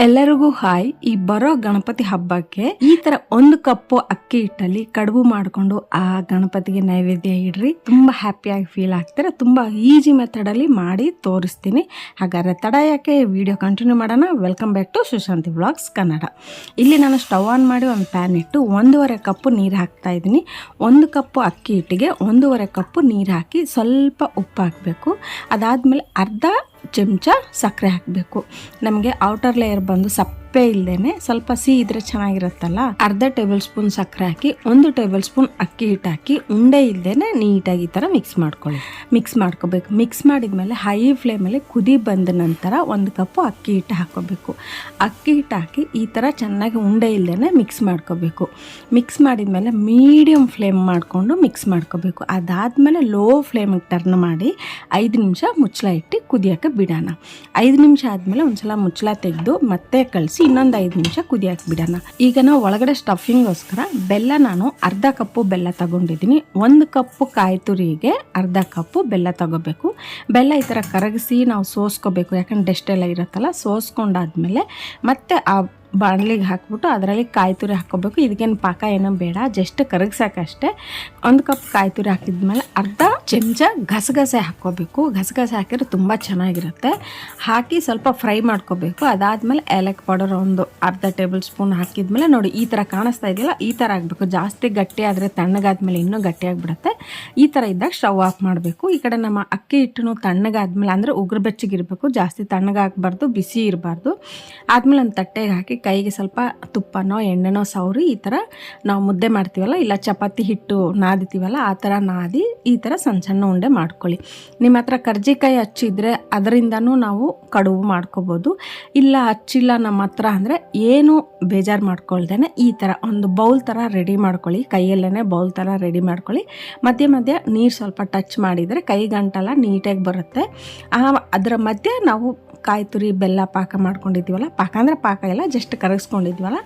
ಎಲ್ಲರಿಗೂ ಹಾಯ್. ಈ ಬರೋ ಗಣಪತಿ ಹಬ್ಬಕ್ಕೆ ಈ ತರ ಒಂದು ಕಪ್ಪು ಅಕ್ಕಿ ಹಿಟ್ಟಲ್ಲಿ ಕಡುಬು ಮಾಡಿಕೊಂಡು ಆ ಗಣಪತಿಗೆ ನೈವೇದ್ಯ ಇಡ್ರಿ. ತುಂಬಾ ಹ್ಯಾಪಿಯಾಗಿ ಫೀಲ್ ಆಗ್ತಾರೆ. ತುಂಬಾ ಈಜಿ ಮೆಥಡ್ ಅಲ್ಲಿ ಮಾಡಿ ತೋರಿಸ್ತೀನಿ. ಹಾಗಾದ್ರೆ ತಡ ಯಾಕೆ? ವಿಡಿಯೋ ಕಂಟಿನ್ಯೂ ಮಾಡೋಣ. Welcome back to Sushanti vlogs Kannada ಇಲ್ಲಿ ನಾನು ಸ್ಟವ್ ಆನ್ ಮಾಡಿ ಒಂದು ಪ್ಯಾನ್ ಇಟ್ಟು ಒಂದೂವರೆ ಕಪ್ಪು ನೀರು ಹಾಕ್ತಾ ಇದ್ದೀನಿ. ಒಂದು ಕಪ್ಪು ಅಕ್ಕಿ ಹಿಟ್ಟಿಗೆ ಒಂದೂವರೆ ಕಪ್ಪು ನೀರು ಹಾಕಿ ಸ್ವಲ್ಪ ಉಪ್ಪು ಹಾಕಬೇಕು. ಅದಾದಮೇಲೆ ಅರ್ಧ ಚಮಚ ಸಕ್ಕರೆ ಹಾಕಬೇಕು. ನಮಗೆ ಔಟರ್ ಲೇಯರ್ ಬಂದು ಸಪ್ಪೆ ಇಲ್ಲದೇನೆ ಸ್ವಲ್ಪ ಸಿಹಿ ಇದ್ರೆ ಚೆನ್ನಾಗಿರುತ್ತಲ್ಲ? ಅರ್ಧ ಟೇಬಲ್ ಸ್ಪೂನ್ ಸಕ್ಕರೆ ಹಾಕಿ, ಒಂದು ಟೇಬಲ್ ಸ್ಪೂನ್ ಅಕ್ಕಿ ಹಿಟ್ಟು ಹಾಕಿ, ಉಂಡೆ ಇಲ್ದೇನೆ ನೀಟಾಗಿ ಈ ಥರ ಮಿಕ್ಸ್ ಮಾಡ್ಕೊಳ್ಳಿ. ಮಿಕ್ಸ್ ಮಾಡ್ಕೋಬೇಕು. ಮಿಕ್ಸ್ ಮಾಡಿದ್ಮೇಲೆ ಹೈ ಫ್ಲೇಮಲ್ಲಿ ಕುದಿ ಬಂದ ನಂತರ ಒಂದು ಕಪ್ಪು ಅಕ್ಕಿ ಹಿಟ್ಟು ಹಾಕೋಬೇಕು. ಅಕ್ಕಿ ಹಿಟ್ಟು ಹಾಕಿ ಈ ಥರ ಚೆನ್ನಾಗಿ ಉಂಡೆ ಇಲ್ಲದೇನೆ ಮಿಕ್ಸ್ ಮಾಡ್ಕೋಬೇಕು. ಮಿಕ್ಸ್ ಮಾಡಿದ್ಮೇಲೆ ಮೀಡಿಯಮ್ ಫ್ಲೇಮ್ ಮಾಡಿಕೊಂಡು ಮಿಕ್ಸ್ ಮಾಡ್ಕೋಬೇಕು. ಅದಾದಮೇಲೆ ಲೋ ಫ್ಲೇಮಿಗೆ ಟರ್ನ್ ಮಾಡಿ ಐದು ನಿಮಿಷ ಮುಚ್ಚಳ ಇಟ್ಟು ಕುದಿಯೋಕೆ ಬಿಡೋಣ. ಐದು ನಿಮಿಷ ಆದಮೇಲೆ ಒಂದ್ಸಲ ಮುಚ್ಚಳ ತೆಗೆದು ಮತ್ತೆ ಕಳಿಸಿ ಇನ್ನೊಂದು ಐದು ನಿಮಿಷ ಕುದಿಯೋಕೆ ಬಿಡೋಣ. ಈಗ ನಾವು ಒಳಗಡೆ ಸ್ಟಫಿಂಗೋಸ್ಕರ ಬೆಲ್ಲ ನಾನು ಅರ್ಧ ಕಪ್ಪು ಬೆಲ್ಲ ತಗೊಂಡಿದ್ದೀನಿ. ಒಂದು ಕಪ್ಪು ಕಾಯಿ ತುರಿಗೆ ಅರ್ಧ ಕಪ್ಪು ಬೆಲ್ಲ ತಗೋಬೇಕು. ಬೆಲ್ಲ ಈ ಥರ ಕರಗಿಸಿ ನಾವು ಸೋಸ್ಕೋಬೇಕು. ಯಾಕಂದ್ರೆ ಡೆಸ್ಟ್ ಎಲ್ಲ ಇರುತ್ತಲ್ಲ, ಸೋಸ್ಕೊಂಡಾದ್ಮೇಲೆ ಮತ್ತೆ ಆ ಬಾಣಲಿಗೆ ಹಾಕ್ಬಿಟ್ಟು ಅದರಲ್ಲಿ ಕಾಯಿ ತುರಿ ಹಾಕ್ಕೋಬೇಕು. ಇದಕ್ಕೇನು ಪಾಕ ಏನೋ ಬೇಡ ಜಸ್ಟ್ ಕರಗ್ಸೋಕ್ಕಷ್ಟೇ ಒಂದು ಕಪ್ ಕಾಯಿ ತುರಿ ಹಾಕಿದ್ಮೇಲೆ ಅರ್ಧ ಚಮಚ ಗಸಗಸೆ ಹಾಕ್ಕೋಬೇಕು. ಗಸಗಸೆ ಹಾಕಿದ್ರೆ ತುಂಬ ಚೆನ್ನಾಗಿರುತ್ತೆ. ಹಾಕಿ ಸ್ವಲ್ಪ ಫ್ರೈ ಮಾಡ್ಕೋಬೇಕು. ಅದಾದಮೇಲೆ ಏಲಕ್ಕಿ ಪೌಡರ್ ಒಂದು ಅರ್ಧ ಟೇಬಲ್ ಸ್ಪೂನ್ ಹಾಕಿದ್ಮೇಲೆ ನೋಡಿ, ಈ ಥರ ಕಾಣಿಸ್ತಾ ಇದೆಯಲ್ಲ, ಈ ಥರ ಆಗಬೇಕು. ಜಾಸ್ತಿ ಗಟ್ಟಿ ಆದರೆ ತಣ್ಣಗಾದ್ಮೇಲೆ ಇನ್ನೂ ಗಟ್ಟಿಯಾಗಿಬಿಡುತ್ತೆ ಈ ಥರ ಇದ್ದಾಗ ಸ್ಟವ್ ಆಫ್ ಮಾಡಬೇಕು. ಈ ಕಡೆ ನಮ್ಮ ಅಕ್ಕಿ ಹಿಟ್ಟು ತಣ್ಣಗಾದ್ಮೇಲೆ, ಅಂದರೆ ಉಗುರು ಬೆಚ್ಚಗಿರಬೇಕು. ಜಾಸ್ತಿ ತಣ್ಣಗಾಗಬಾರ್ದು, ಬಿಸಿ ಇರಬಾರ್ದು. ಆದಮೇಲೆ ಒಂದು ತಟ್ಟೆಗೆ ಹಾಕಿ ಕೈಗೆ ಸ್ವಲ್ಪ ತುಪ್ಪನೋ, ಎಣ್ಣೆನೋ ಸವರಿ ಈ ಥರ ನಾವು ಮುದ್ದೆ ಮಾಡ್ತೀವಲ್ಲ, ಇಲ್ಲ ಚಪಾತಿ ಹಿಟ್ಟು ನಾದಿತೀವಲ್ಲ, ಆ ಥರ ನಾದಿ ಈ ಥರ ಸಣ್ಣ ಸಣ್ಣ ಉಂಡೆ ಮಾಡ್ಕೊಳ್ಳಿ. ನಿಮ್ಮ ಹತ್ರ ಕರ್ಜಿಕಾಯಿ ಹಚ್ಚಿದ್ರೆ ಅದರಿಂದನೂ ನಾವು ಕಡುಬು ಮಾಡ್ಕೋಬೋದು. ಇಲ್ಲ ಹಚ್ಚಿಲ್ಲ ನಮ್ಮ ಹತ್ರ ಅಂದರೆ ಏನು ಬೇಜಾರು ಮಾಡ್ಕೊಳ್ದೇನೆ ಈ ಥರ ಒಂದು ಬೌಲ್ ಥರ ರೆಡಿ ಮಾಡ್ಕೊಳ್ಳಿ. ಕೈಯಲ್ಲೇ ಬೌಲ್ ಥರ ರೆಡಿ ಮಾಡ್ಕೊಳ್ಳಿ. ಮಧ್ಯೆ ಮಧ್ಯೆ ನೀರು ಸ್ವಲ್ಪ ಟಚ್ ಮಾಡಿದರೆ ಕೈ ಗಂಟೆಲ್ಲ ನೀಟಾಗಿ ಬರುತ್ತೆ. ಅದರ ಮಧ್ಯೆ ನಾವು ಕಾಯಿ ತುರಿ ಬೆಲ್ಲ ಪಾಕ ಮಾಡ್ಕೊಂಡಿದ್ದೀವಲ್ಲ, ಪಾಕ ಅಂದರೆ ಪಾಕ ಇಲ್ಲ ಜಸ್ಟ್ ಕರಗಿಸ್ಕೊಂಡಿದ್ವಲ್ಲ,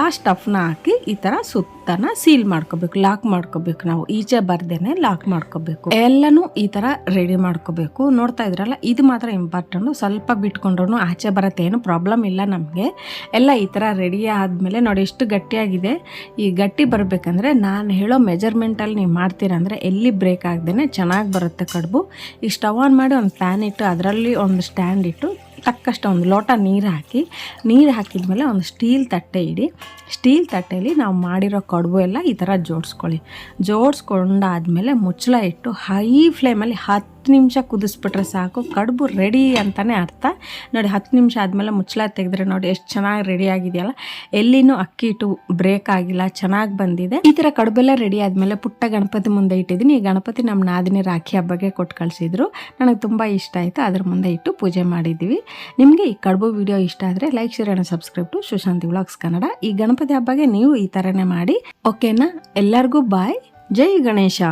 ಆ ಸ್ಟಫ್ನ ಹಾಕಿ ಈ ಥರ ಸುತ್ತನ ಸೀಲ್ ಮಾಡ್ಕೋಬೇಕು ಲಾಕ್ ಮಾಡ್ಕೋಬೇಕು ನಾವು. ಈಚೆ ಬರ್ದೇನೆ ಲಾಕ್ ಮಾಡ್ಕೋಬೇಕು. ಎಲ್ಲನೂ ಈ ಥರ ರೆಡಿ ಮಾಡ್ಕೋಬೇಕು. ನೋಡ್ತಾ ಇದ್ರಲ್ಲ, ಇದು ಮಾತ್ರ ಇಂಪಾರ್ಟೆಂಟು ಸ್ವಲ್ಪ ಬಿಟ್ಕೊಂಡ್ರು ಆಚೆ ಬರತ್ತೆ, ಏನು ಪ್ರಾಬ್ಲಮ್ ಇಲ್ಲ ನಮಗೆ. ಎಲ್ಲ ಈ ಥರ ರೆಡಿ ಆದಮೇಲೆ ನೋಡಿ, ಎಷ್ಟು ಗಟ್ಟಿಯಾಗಿದೆ. ಈ ಗಟ್ಟಿ ಬರಬೇಕಂದ್ರೆ ನಾನು ಹೇಳೋ ಮೆಜರ್ಮೆಂಟಲ್ಲಿ ನೀವು ಮಾಡ್ತೀರಂದರೆ ಎಲ್ಲಿ ಬ್ರೇಕ್ ಆಗದೇನೆ ಚೆನ್ನಾಗಿ ಬರುತ್ತೆ ಕಡುಬು. ಈ ಸ್ಟವ್ ಆನ್ ಮಾಡಿ ಒಂದು ಪ್ಯಾನ್ ಇಟ್ಟು, ಅದರಲ್ಲಿ ಒಂದು ಸ್ಟ್ಯಾಂಡ್ ಇಟ್ಟು ತಕ್ಕಷ್ಟು ಒಂದು ಲೋಟ ನೀರು ಹಾಕಿ, ನೀರು ಹಾಕಿದ ಮೇಲೆ ಒಂದು ಸ್ಟೀಲ್ ತಟ್ಟೆ ಇಡಿ. ಸ್ಟೀಲ್ ತಟ್ಟೆಯಲ್ಲಿ ನಾವು ಮಾಡಿರೋ ಕಡುಬು ಎಲ್ಲ ಈ ಥರ ಜೋಡಿಸ್ಕೊಳ್ಳಿ. ಜೋಡಿಸ್ಕೊಂಡಾದ್ಮೇಲೆ ಮುಚ್ಚಳ ಇಟ್ಟು ಹೈ ಫ್ಲೇಮಲ್ಲಿ ಹತ್ತು ನಿಮಿಷ ಕುದಿಸ್ಬಿಟ್ರೆ ಸಾಕು. ಕಡುಬು ರೆಡಿ ಅಂತಲೇ ಅರ್ಥ. ನೋಡಿ, ಹತ್ತು ನಿಮಿಷ ಆದಮೇಲೆ ಮುಚ್ಚಳ ತೆಗೆದ್ರೆ ನೋಡಿ ಎಷ್ಟು ಚೆನ್ನಾಗಿ ರೆಡಿ ಆಗಿದೆಯಲ್ಲ. ಎಲ್ಲಿನೂ ಅಕ್ಕಿ ಇಟ್ಟು ಬ್ರೇಕ್ ಆಗಿಲ್ಲ, ಚೆನ್ನಾಗಿ ಬಂದಿದೆ. ಈ ಥರ ಕಡುಬೆಲ್ಲ ರೆಡಿ ಆದಮೇಲೆ ಪುಟ್ಟ ಗಣಪತಿ ಮುಂದೆ ಇಟ್ಟಿದ್ದೀನಿ. ಈ ಗಣಪತಿ ನಮ್ಮ ನಾದಿನಿ ರಾಖಿ ಹಬ್ಬಕ್ಕೆ ಕೊಟ್ಟು ಕಳಿಸಿದ್ರು. ನನಗೆ ತುಂಬ ಇಷ್ಟ ಆಯಿತು. ಅದ್ರ ಮುಂದೆ ಇಟ್ಟು ಪೂಜೆ ಮಾಡಿದ್ದೀವಿ ನಿಮಗೆ ಈ ಕಡುಬು ವಿಡಿಯೋ ಇಷ್ಟ ಆದರೆ like share and subscribe to Sushanti vlogs Kannada ಈ ಗಣಪತಿ ಹಬ್ಬಗೆ ನೀವು ಈ ಥರನೇ ಮಾಡಿ. ಓಕೆನಾ ಎಲ್ಲರಿಗೂ ಬಾಯ್ ಜೈ ಗಣೇಶ.